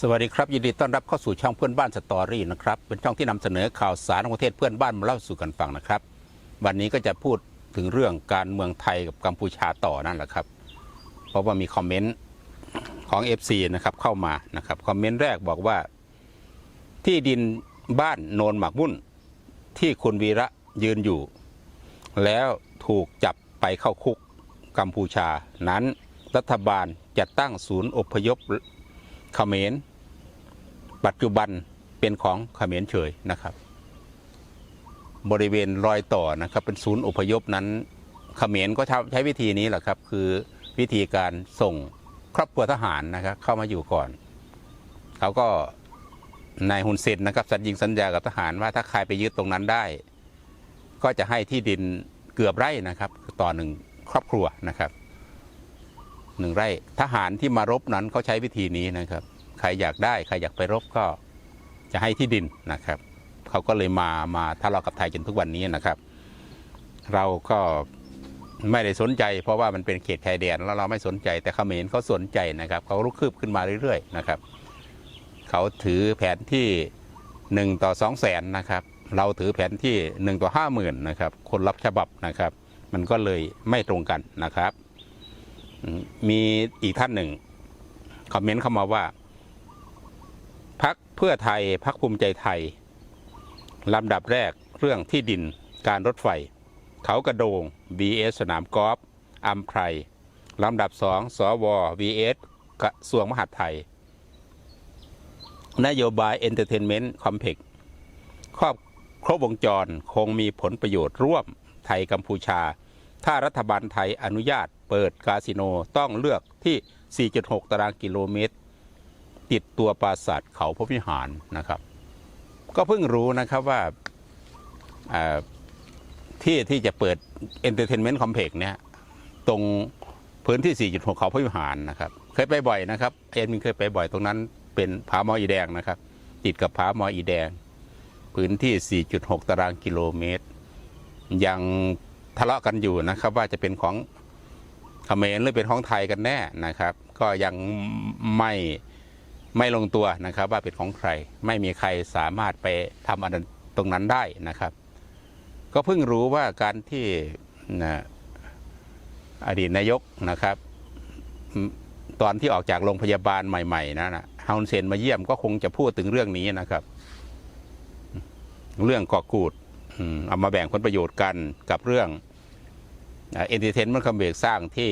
สวัสดีครับยินดีต้อนรับเข้าสู่ช่องเพื่อนบ้านสตอรี่นะครับเป็นช่องที่นำเสนอข่าวสารของประเทศเพื่อนบ้านมาเล่าสู่กันฟังนะครับ วันนี้ก็จะพูดถึงเรื่องการเมืองไทยกับกัมพูชาต่อนั่นแหละครับ เพราะว่ามีคอมเมนต์ของ FC นะครับเข้ามานะครับคอมเมนต์แรกบอกว่า ที่ดินบ้านโนนหมักมุ่น ที่คุณวีระยืนอยู่ แล้วถูกจับไปเข้าคุกกัมพูชานั้นรัฐบาลจะตั้งศูนย์อพยพ เขมรปัจจุบันเป็นของเขมรเฉยนะครับ บริเวณรอยต่อนะครับ เป็นศูนย์อพยพนั้นเขมรก็ใช้วิธีนี้แหละครับ คือวิธีการส่งครอบครัวทหารนะครับเข้ามาอยู่ก่อน เขาก็นายฮุนเซนนะครับ สัญญิงสัญญากับทหารว่าถ้าใครไปยึดตรงนั้นได้ ก็จะให้ที่ดินเกือบไร่นะครับ ต่อหนึ่งครอบครัวนะครับ หนึ่งไร่ทหารที่มารบนั้นเขาใช้วิธีนี้นะครับ ใครอยากได้ใครอยากไปรบก็จะให้ที่ดินนะครับเขาก็เลยมามาทะเลาะกับไทยจนทุกวันนี้นะครับ เราก็ไม่ได้สนใจ เพราะว่ามันเป็นเขตชายแดนแล้วเราไม่สนใจ แต่เขมรเขาสนใจนะครับเขาลุกคืบขึ้นมาเรื่อยๆนะครับเขาถือแผนที่หนึ่งต่อสองแสนนะครับ เราถือแผนที่หนึ่งต่อห้าหมื่นนะครับคนรับฉบับนะครับ มันก็เลยไม่ตรงกันนะครับ มีอีกท่านหนึ่งคอมเมนต์เข้ามาว่าพักเพื่อไทยพักภูมิใจไทยลำดับแรกเรื่องที่ดินการรถไฟ เขากระโดง vs สนามกอล์ฟอัมไพรลำดับสองสว vs กระทรวงมหาดไทย นโยบายเอนเตอร์เทนเมนต์คอมเพล็กครอบครบวงจรคงมีผลประโยชน์ร่วมไทยกัมพูชา ถ้ารัฐบาลไทยอนุญาต เปิดคาสิโนต้องเลือกที่ 4.6 ตารางกิโลเมตร ติดตัวปราสาทเขาพระวิหารนะครับ ก็เพิ่งรู้นะครับว่าที่ที่จะเปิด Entertainment Complex เนี่ยตรงพื้นที่ 4.6 เขาพระวิหารนะครับ เคยไปบ่อยนะครับ เอ็นมินเคยไปบ่อยตรงนั้นเป็นผาหมออีแดงนะครับ ติดกับผาหมออีแดง พื้นที่ 4.6 ตารางกิโลเมตร ยังทะเลาะกันอยู่นะครับว่าจะเป็นของ เขมรหรือเป็นของไทยกันแน่นะครับ ก็ยังไม่ไม่ลงตัวนะครับ ว่าเป็นของใคร ไม่มีใครสามารถไปทำอันตรงนั้นได้นะครับ ก็เพิ่งรู้ว่าการที่นะอดีตนายกนะครับ ตอนที่ออกจากโรงพยาบาลใหม่ๆนะนะฮาอุนเซนมาเยี่ยมก็คงจะพูดถึงเรื่องนี้นะครับ เรื่องก่อกูดเอามาแบ่งผลประโยชน์กันกับเรื่อง เอ็นเตอร์เทนเมนต์คอมเบกสร้างที่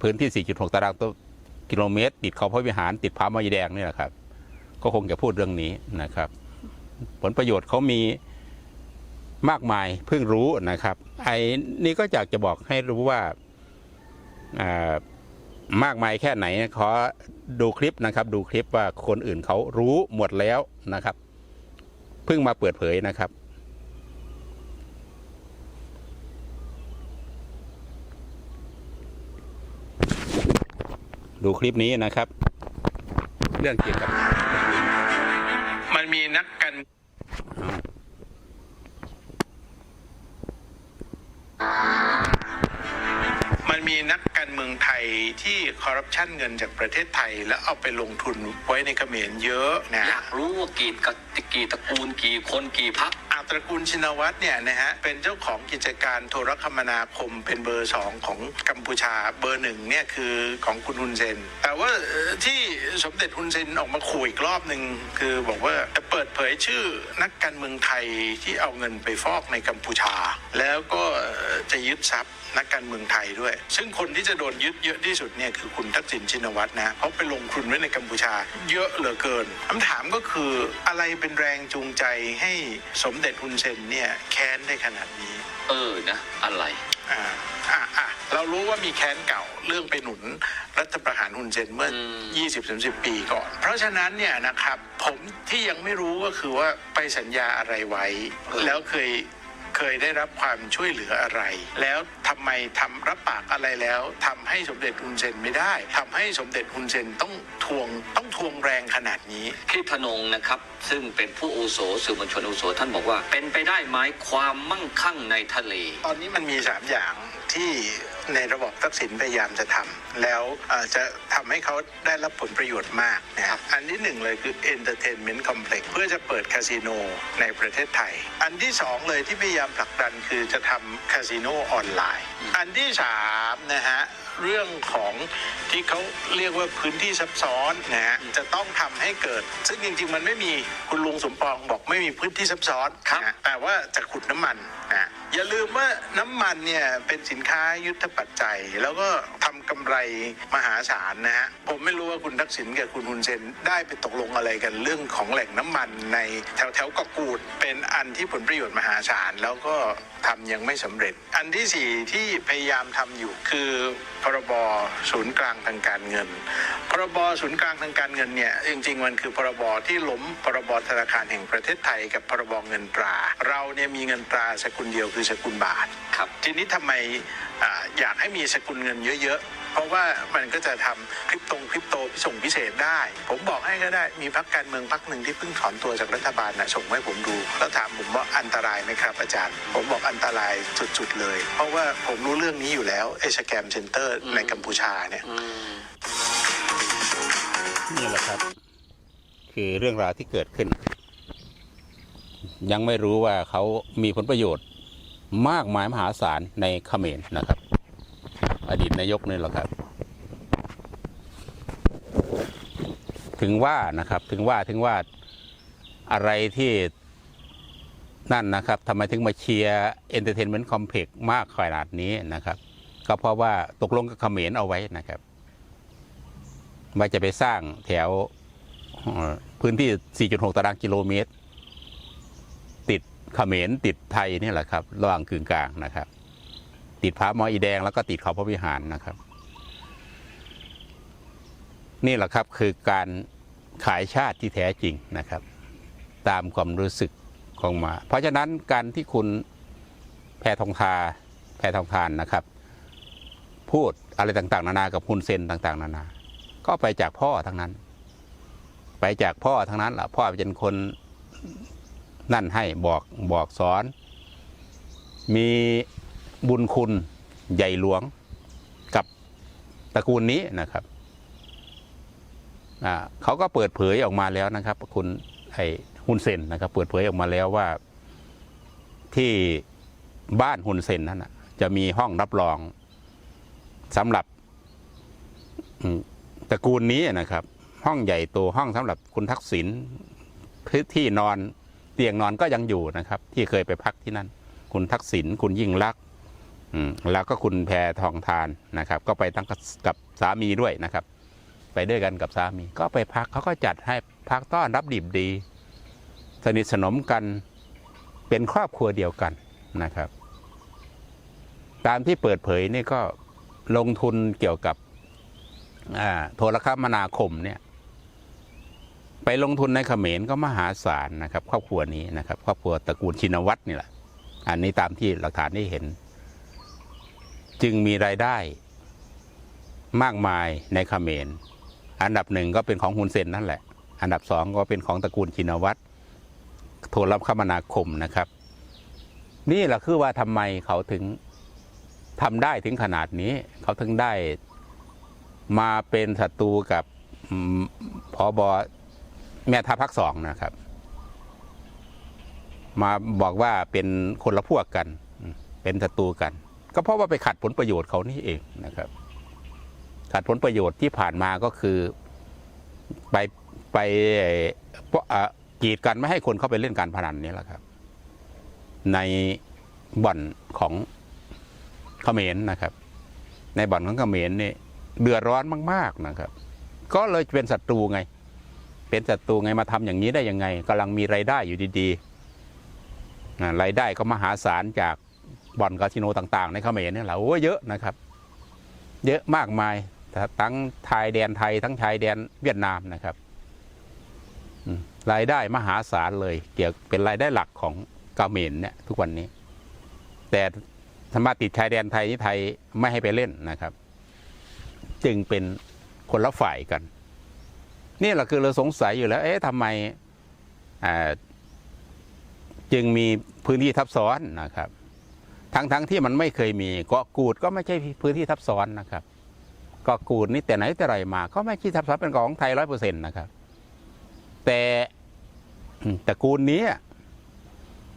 พื้นที่ 4.6 ตารางกิโลเมตร ติดเขาพระวิหาร ติดผามายแดงนี่แหละครับ ก็คงจะพูดเรื่องนี้นะครับ ผลประโยชน์เขามีมากมายเพิ่งรู้นะครับ ไอ้นี่ก็อยากจะบอกให้รู้ว่าอ่ามากมายแค่ไหนขอดูคลิปนะครับ ดูคลิปว่าคนอื่นเขารู้หมดแล้วนะครับ เพิ่งมาเปิดเผยนะครับ ดูคลิปนี้นะครับ เรื่องเกี่ยวกับ มันมีนักการมันมีนักการเมืองไทยที่คอร์รัปชันเงินจากประเทศไทย แล้วเอาไปลงทุนไว้ในเขมรเยอะนะ อยากรู้ว่ากี่กะกี่ตระกูลกี่คนกี่พักอา ตระกูลชินวัตรเนี่ยนะฮะเป็นเจ้าของกิจการโทรคมนาคมเป็นเบอร์สองของกัมพูชาเบอร์หนึ่งเนี่ยคือของคุณฮุนเซน แต่ว่าที่สมเด็จฮุนเซนออกมาขู่อีกรอบหนึ่งคือบอกว่าจะเปิดเผยชื่อนักการเมืองไทยที่เอาเงินไปฟอกในกัมพูชา แล้วก็จะยึดทรัพย์นักการเมืองไทยด้วย ซึ่งคนที่จะโดนยึดเยอะที่สุดเนี่ยคือคุณทักษิณชินวัตรนะเพราะไปลงทุนไว้ในกัมพูชา เยอะเหลือเกินคำถามก็คืออะไรเป็นแรงจูงใจให้สมเด็จฮุนเซนเนี่ยแค้นได้ขนาดนี้ เออนะ อะไร อ่าอ่าอ่าเรารู้ว่ามีแค้นเก่าเรื่องไปหนุนรัฐประหารฮุนเซนเมื่ออืม20-30 ปีก่อน เพราะฉะนั้นเนี่ยนะครับ ผมที่ยังไม่รู้ก็คือว่าไปสัญญาอะไรไว้ แล้วเคย เคยได้รับความช่วยเหลืออะไร แล้วทำไมทำรับปากอะไรแล้วทำให้สมเด็จฮุนเซนไม่ได้ทำให้สมเด็จฮุนเซนต้องทวงต้องทวงแรงขนาดนี้พี่ธนงนะครับ ซึ่งเป็นผู้อาวุโสสื่อมวลชนอาวุโสท่านบอกว่า เป็นไปได้ไหมความมั่งคั่งในทะเล ตอนนี้มันมี 3 อย่างที่ ในระบบทักษิณพยายามจะทำแล้วเอ่อจะทำให้เขาได้รับผลประโยชน์มากนะครับอันที่หนึ่งนึ่งเลยคือ Entertainment Complex เพื่อจะเปิดคาสิโนในประเทศไทย อันที่สองเลยที่พยายามผลักดันคือจะทำคาสิโนออนไลน์ อันที่สามนะฮะเรื่องของที่เขาเรียกว่าพื้นที่ซับซ้อนนะฮะจะต้องทำให้เกิด ซึ่งจริง ๆ มันไม่มีคุณลุงสมปองบอกไม่มีพื้นที่ซับซ้อนครับนะฮะแต่ว่าจะขุดน้ำมันนะ อย่าลืมว่าน้ำมันเนี่ยเป็นสินค้ายุทธปัจจัย แล้วก็ทำกำไรมหาศาลนะฮะผมไม่รู้ว่าคุณทักษิณกับคุณฮุนเซนได้ไปตกลงอะไรกันเรื่องของแหล่งน้ำมันในแถวแถวเกาะกูด เป็นอันที่ผลประโยชน์มหาศาลแล้วก็ทำยังไม่สำเร็จ อันที่สี่ที่พยายามทำอยู่คือพรบศูนย์กลางทางการเงิน พรบศูนย์กลางทางการเงินเนี่ยจริงๆมันคือพรบที่ล้มพรบธนาคารแห่งประเทศไทย กับพรบเงินตรา เราเนี่ยมีเงินตราสกุลเดียวคือสกุลบาทครับทีนี้ทำไมอ่าอยากให้มีสกุลเงินเยอะ ๆ เพราะว่ามันก็จะทำคริปตงคริปโตส่งพิเศษได้ ผมบอกให้ก็ได้มีพักการเมืองพักหนึ่งที่เพิ่งถอนตัวจากรัฐบาลนะส่งมาให้ผมดู แล้วถามผมว่าอันตรายไหมครับอาจารย์ ผมบอกอันตรายสุดๆเลย เพราะว่าผมรู้เรื่องนี้อยู่แล้วไอ้สแกมเซ็นเตอร์ในกัมพูชาเนี่ยอืมนี่แหละครับ คือเรื่องราวที่เกิดขึ้น ยังไม่รู้ว่าเขามีผลประโยชน์ มากมายมหาศาลในเขมรนะครับ อดีตนายกนี่แหละครับ ถึงว่านะครับถึงว่าถึงว่าอะไรที่นั่นนะครับทำไมถึงมาเชียร์เอนเตอร์เทนเมนต์คอมเพล็กซ์มากขนาดนี้นะครับ ก็เพราะว่าตกลงกับเขมรเอาไว้นะครับว่าจะไปสร้างแถวพื้นที่ 4.6 ตารางกิโลเมตร เขมรติดไทยนี่แหละครับ ระหว่างกึ่งกลางนะครับ ติดพระมออีแดงแล้วก็ติดเขาพระวิหารนะครับ นี่แหละครับคือการขายชาติที่แท้จริงนะครับ ตามความรู้สึกของมา เพราะฉะนั้นการที่คุณแพทองทาแพทองทานนะครับ พูดอะไรต่างๆ นานากับคุณเซนต่างๆ นานา ก็ไปจากพ่อทั้งนั้น ไปจากพ่อทั้งนั้นล่ะพ่อเป็นคน นั่นให้บอกบอกสอน มีบุญคุณใหญ่หลวงกับตระกูลนี้นะครับเขาก็เปิดเผยออกมาแล้วนะครับ คุณไอ้ฮุนเซนนะครับ เปิดเผยออกมาแล้วว่าที่บ้านฮุนเซนนั้นจะมีห้องรับรองสำหรับตระกูลนี้นะครับ ห้องใหญ่โตห้องสำหรับคุณทักษิณพื้นที่นอน ตียงนอนก็ยังอยู่นะครับ ที่เคยไปพักที่นั่น คุณทักษิณคุณยิ่งลักษณ์แล้วก็คุณแพทองทานนะครับ ก็ไปตั้งกับสามีด้วยนะครับ ไปด้วยกันกับสามี ก็ไปพักเขาก็จัดให้พักต้อนรับดิบดี สนิทสนมกันเป็นครอบครัวเดียวกันนะครับ ตามที่เปิดเผยนี่ก็ลงทุนเกี่ยวกับอ่าโทรคมนาคมเนี่ย ไปลงทุนในเขมรก็มหาศาลนะครับ ครอบครัวนี้นะครับ ครอบครัวตระกูลชินวัตรนี่แหละ อันนี้ตามที่หลักฐานได้เห็น จึงมีรายได้มากมายในเขมร อันดับหนึ่งก็เป็นของฮุนเซนนั่นแหละ อันดับสองก็เป็นของตระกูลชินวัตรโทรคมนาคมนะครับ นี่แหละคือว่าทำไมเขาถึงทำได้ถึงขนาดนี้ เขาถึงได้มาเป็นศัตรูกับพอบอ แม่ทัพภาคสองนะครับ มาบอกว่าเป็นคนละพวกกัน เป็นศัตรูกัน ก็เพราะว่าไปขัดผลประโยชน์เขานี่เองนะครับ ขัดผลประโยชน์ที่ผ่านมาก็คือไปไปเพราะอะกีดกันไม่ให้คนเข้าไปเล่นการพนันนี่แหละครับ ในบ่อนของเขมรนะครับ ในบ่อนของเขมรนี่เดือดร้อนมาก ๆนะครับ ก็เลยเป็นศัตรูไง เป็นศัตรูไงมาทำอย่างนี้ได้ยังไงกำลังมีไรายได้อยู่ดีๆรายได้ก็มหาศาลจากบ่อนคาสิโนต่างๆ ในเขมรเนี่ยแหละโอ้เยอะนะครับ เยอะมากมายทั้งชายแดนไทย ทั้งชายแดนเวียดนามนะครับรายได้มหาศาลเลย เกี่ยวเป็นรายได้หลักของเขมรเนี่ยทุกวันนี้ แต่ธรรมาติดชายแดนไทยนี่ไทยไม่ให้ไปเล่นนะครับ จึงเป็นคนละฝ่ายกัน นี่แหละคือเราสงสัยอยู่แล้ว เอ๊ะทำไมจึงมีพื้นที่ทับซ้อนนะครับ ทั้งๆทที่มันไม่เคยมีเกาะกูดก็ไม่ใช่พื้นที่ทับซ้อนนะครับเกาะกูดนี่แต่ไหนแต่ไรมา ก็ไม่ใช่ทับซ้อนเป็นของไทยร้อยเปอร์เซ็นต์นะครับ แต่ตระกูลนี้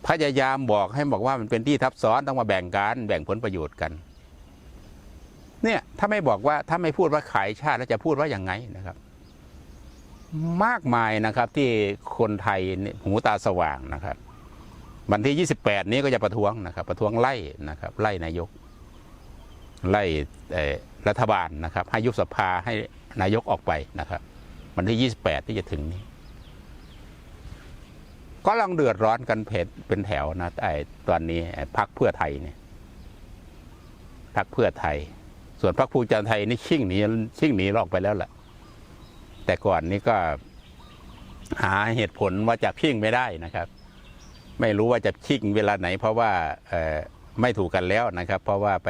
พยายามบอกให้บอกว่ามันเป็นที่ทับซ้อนต้องมาแบ่งกันแบ่งผลประโยชน์กัน เนี่ยถ้าไม่บอกว่าถ้าไม่พูดว่าขายชาติแล้วจะพูดว่าอย่างไงนะครับ มากมายนะครับที่คนไทยหูตาสว่างนะครับ วันที่ 28 นี้ก็จะประท้วงนะครับ ประท้วงไล่นะครับ ไล่นายก ไล่รัฐบาลนะครับ ให้ยุบสภาให้นายกออกไปนะครับ วันที่ 28 ที่จะถึงนี้ ก็ลังเดือดร้อนกันเพจเป็นแถวนะไอ้ตอนนี้พักเพื่อไทยเนี่ยพักเพื่อไทย ส่วนพรรคภูมิใจไทยนี่ชิ่งหนีชิ่งหนีออกไปแล้วล่ะ แต่ก่อนนี้ก็หาเหตุผลว่าจะชิ่งไม่ได้นะครับ ไม่รู้ว่าจะชิ่งเวลาไหน เพราะว่าไม่ถูกกันแล้วนะครับ เพราะว่าไป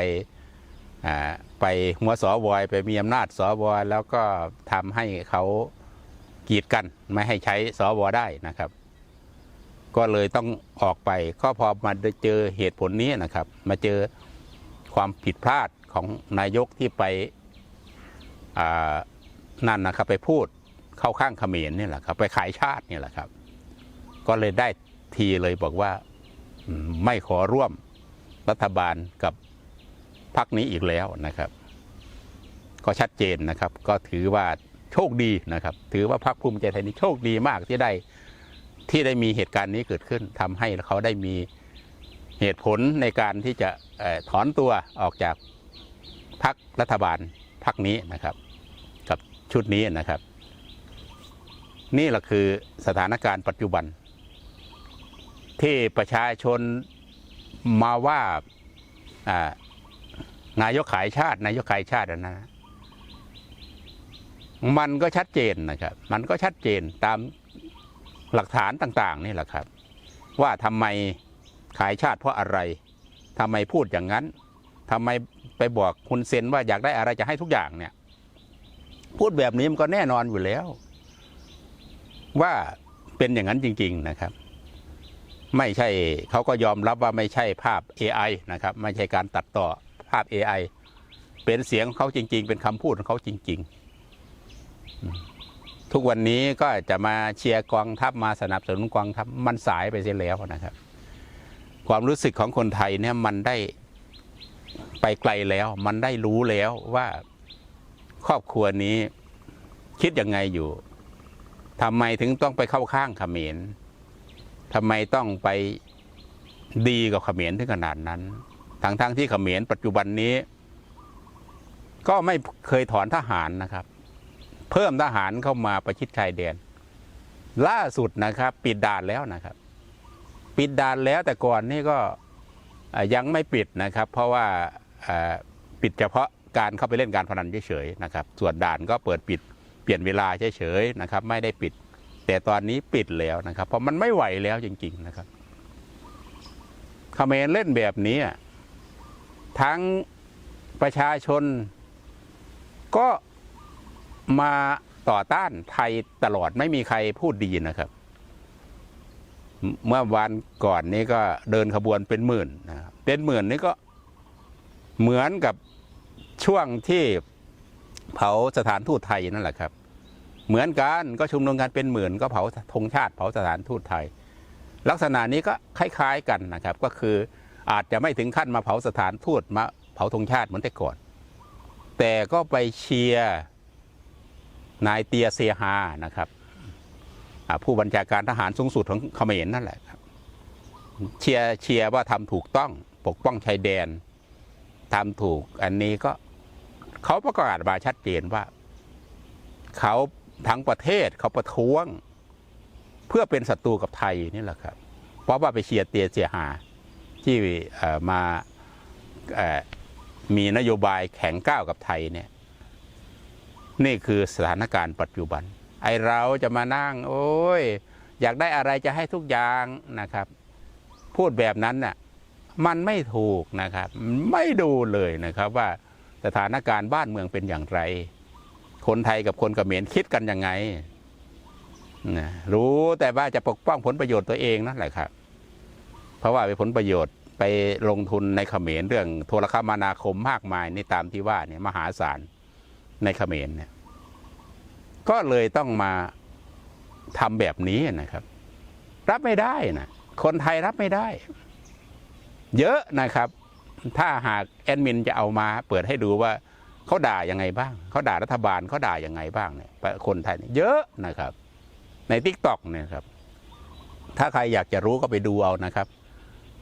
ไปหัวสอวอยไปมีอำนาจสอวอยแล้วก็ทำให้เขากีดกันไม่ให้ใช้สอวอได้นะครับ ก็เลยต้องออกไปก็พอมาเจอเหตุผลนี้นะครับ มาเจอความผิดพลาดของนายกที่ไปอ่า นั่นนะครับไปพูดเข้าข้างเขมรนี่แหละครับ ไปขายชาตินี่แหละครับ ก็เลยได้ทีเลยบอกว่าไม่ขอร่วมรัฐบาลกับพรรคนี้อีกแล้วนะครับ ก็ชัดเจนนะครับ ก็ถือว่าโชคดีนะครับ ถือว่าพรรคภูมิใจไทยนี่โชคดีมากที่ได้ที่ได้มีเหตุการณ์นี้เกิดขึ้นทำให้เขาได้มีเหตุผลในการที่จะถอนตัวออกจากพรรครัฐบาลพรรคนี้นะครับ ชุดนี้นะครับ นี่แหละคือสถานการณ์ปัจจุบัน ที่ประชาชนมาว่าอ่านายกขายชาติ นายกขายชาตินนั้นนะมันก็ชัดเจนนะครับ มันก็ชัดเจนตามหลักฐานต่าง ๆ นี่แหละครับ ว่าทำไมขายชาติเพราะอะไรทำไมพูดอย่างนั้นทำไมไปบอกคุณเซนว่าอยากได้อะไรจะให้ทุกอย่างเนี่ย พูดแบบนี้มันก็แน่นอนอยู่แล้ว ว่าเป็นอย่างนั้นจริง ๆนะครับ ไม่ใช่เขาก็ยอมรับว่าไม่ใช่ภาพ AI นะครับ ไม่ใช่การตัดต่อภาพ AI เป็นเสียงของเขาจริง ๆ เป็นคำพูดของเขาจริง ๆ ทุกวันนี้ก็จะมาเชียร์กองทัพมาสนับสนุนกองทัพมันสายไปเสียแล้วนะครับ ความรู้สึกของคนไทยเนี่ยมันได้ไปไกลแล้ว มันได้รู้แล้วว่า ครอบครัวนี้ คิดยังไงอยู่ทำไมถึงต้องไปเข้าข้างเขมรทำไมต้องไปดีกับเขมรถึงขนาดนั้น ทั้งๆทที่เขมรปัจจุบันนี้ ก็ไม่เคยถอนทหารนะครับ เพิ่มทหารเข้ามาประชิดชายแดน ล่าสุดนะครับ ปิดด่านแล้วนะครับ ปิดด่านแล้วแต่ก่อนนี่ก็ยังไม่ปิดนะครับ เพราะว่าปิดเฉพาะ การเข้าไปเล่นการพนันเฉยๆนะครับส่วนด่านก็เปิดปิดเปลี่ยนเวลาเฉยๆนะครับไม่ได้ปิด แต่ตอนนี้ปิดแล้วนะครับ เพราะมันไม่ไหวแล้วจริง ๆนะครับเขมรเล่นแบบนี้ทั้งประชาชนก็มาต่อต้านไทยตลอดไม่มีใครพูดดีนะครับ เมื่อวันก่อนนี้ก็เดินขบวนเป็นหมื่นนะครับเป็นหมื่นนี่ก็เหมือนกับ ช่วงที่เผาสถานทูตไทยนั่นแหละครับ เหมือนกันก็ชุมนุมกันเป็นหมื่นก็เผาธงชาติเผาสถานทูตไทย ลักษณะนี้ก็คล้ายๆกันนะครับก็คืออาจจะไม่ถึงขั้นมาเผาสถานทูตมาเผาธงชาติเหมือนแต่ก่อน แต่ก็ไปเชียร์นายเตียเซียฮานะครับผู้บัญชาการทหารสูงสุดของเขมรนั่นแหละครับเชียร์เชียร์ว่าทำถูกต้องปกป้องชายแดนทำถูกอันนี้ก็ เขาประกาศมาชัดเจนว่า เขาทั้งประเทศเขาประท้วง เพื่อเป็นศัตรูกับไทยนี่แหละครับ เพราะว่าไปเชียร์เตียเสียหาที่มามีนโยบายแข็งก้าวกับไทยเนี่ย นี่คือสถานการณ์ปัจจุบัน ไอเราจะมานั่ง โอ้ย อยากได้อะไรจะให้ทุกอย่างนะครับ พูดแบบนั้นน่ะมันไม่ถูกนะครับ ไม่ดูเลยนะครับว่า สถานการณ์บ้านเมืองเป็นอย่างไร คนไทยกับคนเขมรคิดกันยังไงนะรู้แต่ว่าจะปกป้องผลประโยชน์ตัวเองนั่นแหละครับ เพราะว่าเป็นผลประโยชน์ไปลงทุนในเขมรเรื่องโทรคมนาคมมากมายในตามที่ว่าเนี่ยมหาศาลในเขมรเนี่ย ก็เลยต้องมาทำแบบนี้นะครับ รับไม่ได้นะคนไทยรับไม่ได้ เยอะนะครับ ถ้าหากแอดมินจะเอามาเปิดให้ดูว่าเขาด่ายังไงบ้าง เขาด่ารัฐบาลเขาด่ายังไงบ้างเนี่ยคนไทยเยเยอะนะครับ ในทิกตอกเนี่ยครับ ถ้าใครอยากจะรู้ก็ไปดูเอานะครับ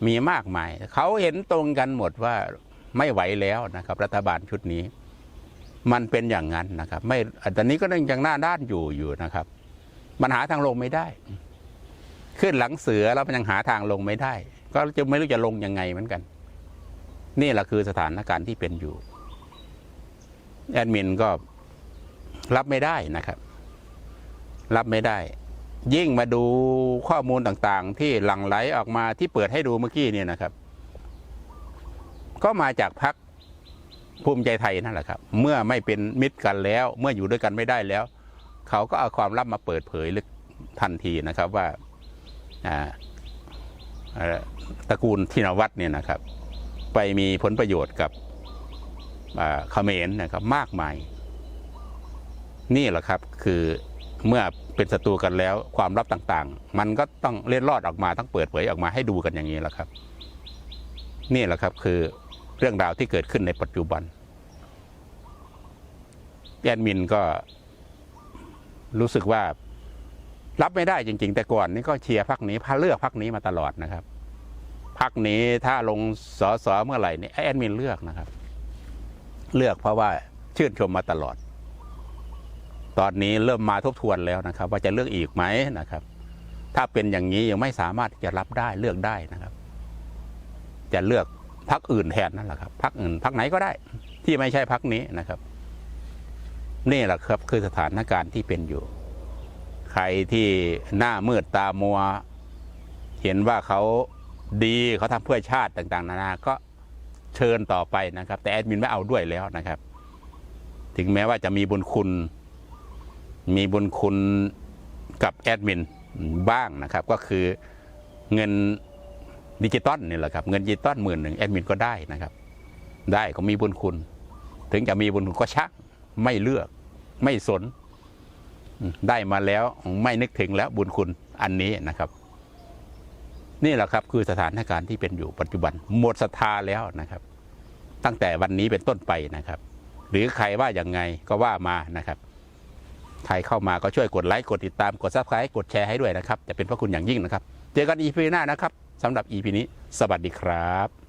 มีมากมายเขาเห็นตรงกันหมดว่าไม่ไหวแล้วนะครับ รัฐบาลชุดนี้ มันเป็นอย่างนั้นนะครับ ไม่ตอนนี้ก็ยังหน้าด้านอยู่อยู่นะครับ มันหาทางลงไม่ได้ ขึ้นหลังเสือแล้วมันยังหาทางลงไม่ได้ ก็จะไม่รู้จะลงยังไงเหมือนกัน นี่แหละคือสถานการณ์ที่เป็นอยู่ แอดมินก็รับไม่ได้นะครับ รับไม่ได้ ยิ่งมาดูข้อมูลต่างๆ ที่หลั่งไหลออกมาที่เปิดให้ดูเมื่อกี้เนี่ยนะครับ ก็มาจากพักภูมิใจไทยนั่นแหละครับ เมื่อไม่เป็นมิตรกันแล้ว เมื่ออยู่ด้วยกันไม่ได้แล้ว เขาก็เอาความลับมาเปิดเผยลึกทันทีนะครับว่าตระกูลทินวัตรเนี่ยนะครับ ไปมีผลประโยชน์กับอ่าเขมรนะครับมากมาย นี่แหละครับคือเมื่อเป็นศัตรูกันแล้วความลับต่างๆ มันก็ต้องเล็ดลอดออกมาต้องเปิดเผยออกมาให้ดูกันอย่างนี้แหละครับ นี่แหละครับคือเรื่องราวที่เกิดขึ้นในปัจจุบันแอดมินก็รู้สึกว่ารับไม่ได้จริง ๆ แต่ก่อนนี่ก็เชียร์พักนี้พาเลือกพักนี้มาตลอดนะครับ พักนี้ถ้าลงสอสอเมื่อไหร่นี่แอดมินเลือกนะครับ เลือกเพราะว่าชื่นชมมาตลอด ตอนนี้เริ่มมาทบทวนแล้วนะครับ ว่าจะเลือกอีกไหมนะครับ ถ้าเป็นอย่างนี้ยังไม่สามารถจะรับได้เลือกได้นะครับ จะเลือกพักอื่นแทนนั่นแหละครับพักอื่นพักไหนก็ได้ ที่ไม่ใช่พักนี้นะครับ นี่แหละครับคือสถานการณ์ที่เป็นอยู่ ใครที่หน้ามืดตามัว เห็นว่าเขา ดีเขาทำเพื่อชาติต่าง ๆ นานา ก็เชิญต่อไปนะครับ แต่แอดมินไม่เอาด้วยแล้วนะครับ ถึงแม้ว่าจะมีบุญคุณ มีบุญคุณกับแอดมินบ้างนะครับ ก็คือเงินดิจิตอลนี่แหละครับ เงินดิจิตอลหมื่นหนึ่งแอดมินก็ได้นะครับ ได้ก็มีบุญคุณ ถึงจะมีบุญคุณก็ชักไม่เลือก ไม่สน ได้มาแล้วไม่นึกถึงแล้วบุญคุณอันนี้นะครับ นี่แหละครับคือสถานการณ์ที่เป็นอยู่ปัจจุบัน หมดศรัทธาแล้วนะครับ ตั้งแต่วันนี้เป็นต้นไปนะครับ หรือใครว่าอย่างไงก็ว่ามานะครับใครเข้ามาก็ช่วยกดไลค์กดติดตามกดซับสไครต์กดแชร์ให้ด้วยนะครับ จะเป็นพระคุณอย่างยิ่งนะครับ เจอกันอีพีหน้านะครับสำหรับอีพีนี้ สวัสดีครับ